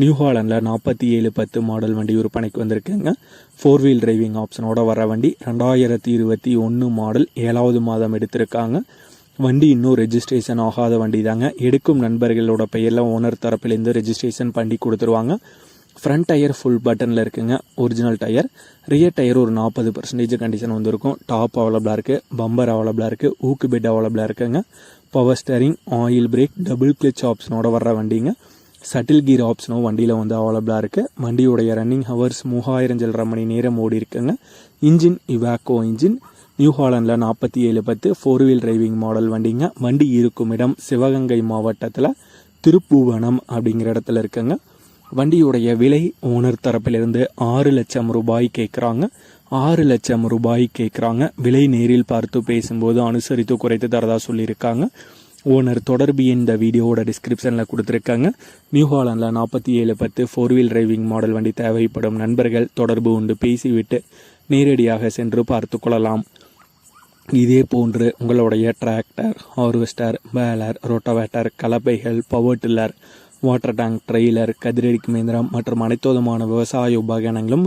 New ஹாலண்டில் நாற்பத்தி ஏழு பத்து மாடல் வண்டி விற்பனைக்கு வந்திருக்குங்க. ஃபோர் வீல் டிரைவிங் ஆப்ஷனோட வர வண்டி ரெண்டாயிரத்தி இருபத்தி ஒன்று மாடல் ஏழாவது மாதம் எடுத்திருக்காங்க. வண்டி இன்னும் ரெஜிஸ்ட்ரேஷன் ஆகாத வண்டி தாங்க எடுக்கும் நண்பர்களோட பெயரில் ஓனர் தரப்பிலேருந்து ரெஜிஸ்ட்ரேஷன் பண்ணி கொடுத்துருவாங்க. ஃப்ரண்ட் டயர் ஃபுல் பட்டனில் இருக்குங்க. ஒரிஜினல் டயர் ரியர் டயர் ஒரு நாற்பது பர்சன்டேஜ் கண்டிஷன் வந்திருக்கும். டாப் அவைலபிளாக இருக்குது பம்பர் அவைலபிளாக இருக்குது ஊக்கு பெட் அவைலபிளாக இருக்குங்க power steering oil brake double clutch ஆப்ஷனோட வர்ற வண்டிங்க. சட்டில் கீர் ஆப்ஷனும் வண்டியில் வந்து அவைலபிளாக இருக்குது வண்டியுடைய ரன்னிங் ஹவர்ஸ் மூவாயிரம் சில்லரை மணி நேரம் ஓடி இருக்குங்க. இன்ஜின் இவாக்கோ இன்ஜின் நியூ ஹாலண்டில் நாற்பத்தி ஏழு பத்து ஃபோர் வீல் டிரைவிங் மாடல் வண்டிங்க. வண்டி இருக்கும் இடம் சிவகங்கை மாவட்டத்தில் திருப்பூவனம் அப்படிங்கிற இடத்துல இருக்குங்க. வண்டியுடைய விலை ஓனர் தரப்பிலிருந்து ஆறு லட்சம் ரூபாய் கேட்குறாங்க ஆறு லட்சம் ரூபாய் கேட்குறாங்க விலை நேரில் பார்த்து பேசும்போது அனுசரித்து குறைத்து தரதா சொல்லியிருக்காங்க. ஓனர் தொடர்பு இந்த வீடியோவோட டிஸ்கிரிப்ஷனில் கொடுத்துருக்காங்க. நியூ ஹாலண்டில் நாற்பத்தி ஏழு பத்து ஃபோர் வீல் டிரைவிங் மாடல் வண்டி தேவைப்படும் நண்பர்கள் தொடர்பு உண்டு. பேசிவிட்டு நேரடியாக சென்று பார்த்து கொள்ளலாம். இதே போன்று உங்களுடைய tractor harvester baler rotavator கலப்பைகள் power tiller water tank trailer கதிரடிக்கு மேந்திரம் மற்றும் அனைத்து விதமான விவசாய உபகரணங்களும்